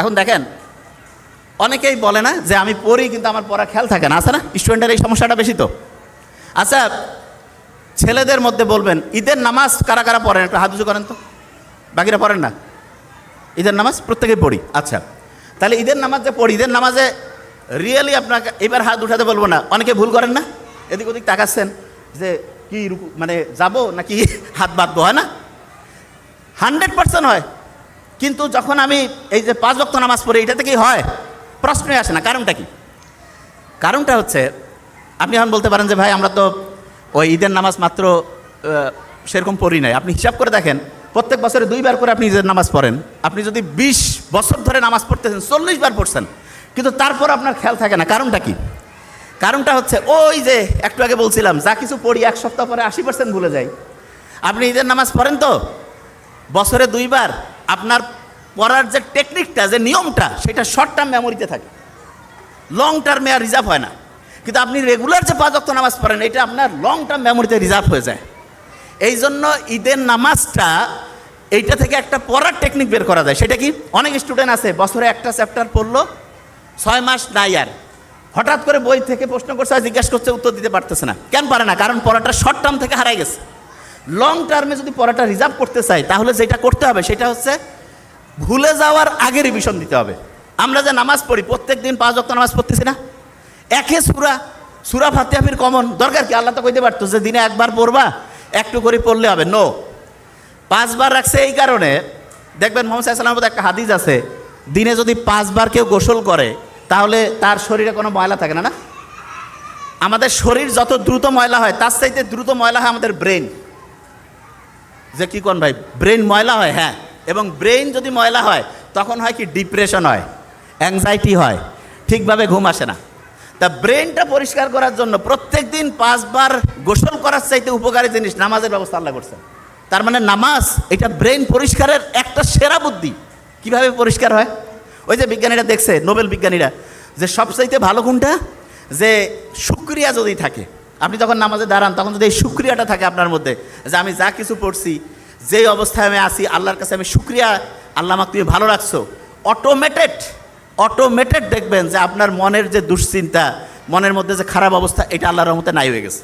এখন দেখেন, অনেকেই বলে না যে আমি পড়ি কিন্তু আমার পড়া খেয়াল থাকে না। আছে না, স্টুডেন্টের এই সমস্যাটা বেশি তো। আচ্ছা ছেলেদের মধ্যে বলবেন, ঈদের নামাজ কারা কারা পড়েন? একটু হাত করেন তো। বাকিরা পড়েন না? ঈদের নামাজ প্রত্যেকেই পড়ি। আচ্ছা তাহলে ঈদের নামাজ যে পড়ি, ঈদের নামাজে রিয়েলি আপনাকে এবার হাত উঠাতে বলব না। অনেকে ভুল করেন না? এদিক ওদিক তাকাচ্ছেন যে কি মানে যাব নাকি হাত বাঁধবো, হয় না? হান্ড্রেড পার্সেন্ট হয়। কিন্তু যখন আমি এই যে পাঁচ বক্ত নামাজ পড়ি, এটা থেকেই হয়। প্রশ্নই আসে না, কারণটা কি? কারণটা হচ্ছে, আপনি এখন বলতে পারেন যে, ভাই, আমরা তো ওই ঈদের নামাজ মাত্র সেরকম পড়ি নাই। আপনি হিসাব করে দেখেন, প্রত্যেক বছরে দুইবার করে আপনি ঈদের নামাজ পড়েন। আপনি যদি বিশ বছর ধরে নামাজ পড়তেছেন, চল্লিশ বার পড়ছেন, কিন্তু তারপর আপনার খেয়াল থাকে না। কারণটা কি? কারণটা হচ্ছে, ওই যে একটু আগে বলছিলাম, যা কিছু পড়ি এক সপ্তাহ পরে আশি পার্সেন্ট ভুলে যাই। আপনি ঈদের নামাজ পড়েন তো? বছরে দুইবার আপনার পড়ার যে টেকনিকটা যে নিয়মটা, সেটা শর্ট টার্ম মেমোরিতে থাকে। লং টার্মে আর রিজার্ভ হয় না। কিন্তু আপনি রেগুলার যে পাঁচ অক্ট নামাজ পড়েন, এটা আপনার লং টার্ম মেমোরিতে রিজার্ভ হয়ে যায়। এই জন্য ঈদের নামাজটা এইটা থেকে একটা পড়ার টেকনিক বের করা যায়। সেটা কি? অনেক স্টুডেন্ট আছে, বছরে একটা চ্যাপ্টার পড়ল, ছয় মাস নাই আর। হঠাৎ করে বই থেকে প্রশ্ন করছে জিজ্ঞাসা করছে, উত্তর দিতে পারতেছে না। কেন পারে না? কারণ পড়াটা শর্ট টার্ম থেকে হারাই গেছে। লং টার্মে যদি পড়াটা রিজার্ভ করতে চাই, তাহলে যেটা করতে হবে, সেটা হচ্ছে ভুলে যাওয়ার আগে রিভিশন দিতে হবে। আমরা যে নামাজ পড়ি প্রত্যেক দিন পাঁচ অক্ট নামাজ পড়তেছি না? একে সুরা সুরা ফাতিহাফির কমন দরকার কি? আল্লাহ তো কইতে পারতো যে দিনে একবার পড়বা, একটু করে পড়লে হবে। নো পাঁচবার রাখছে এই কারণে, দেখবেন মোহাম্মদ সাল্লামের মধ্যে একটা হাদিস আছে, দিনে যদি পাঁচবার কেউ গোসল করে, তাহলে তার শরীরে কোনো ময়লা থাকে না না? আমাদের শরীর যত দ্রুত ময়লা হয়, তার চাইতে দ্রুত ময়লা হয় আমাদের ব্রেন যে কি কোন ভাই? ব্রেন ময়লা হয় হ্যাঁ। এবং ব্রেন যদি ময়লা হয়, তখন হয় কি? ডিপ্রেশন হয় অ্যাংজাইটি হয়, ঠিকভাবে ঘুম আসে না। তা ব্রেনটা পরিষ্কার করার জন্য প্রত্যেক দিন পাঁচবার গোসল করার চাইতে উপকারী জিনিস নামাজের ব্যবস্থা আল্লাহ করছে তার মানে নামাজ, এটা ব্রেন পরিষ্কারের একটা সেরা বুদ্ধি। কীভাবে পরিষ্কার হয়? ওই যে বিজ্ঞানীরা দেখছে, নোবেল বিজ্ঞানীরা, যে সবচাইতে ভালো কোনটা? যে সুক্রিয়া যদি থাকে আপনি যখন নামাজে দাঁড়ান, তখন যদি এই সুক্রিয়াটা থাকে আপনার মধ্যে, যে আমি যা কিছু পড়ছি, যেই অবস্থায় আমি আসি আল্লাহর কাছে আমি সুক্রিয়া আল্লাহ আমাকে তুমি ভালো রাখছো অটোমেটেড অটোমেটেড দেখবেন যে আপনার মনের যে দুশ্চিন্তা, মনের মধ্যে যে খারাপ অবস্থা, এটা আল্লাহর রহমতে নাই হয়ে গেছে।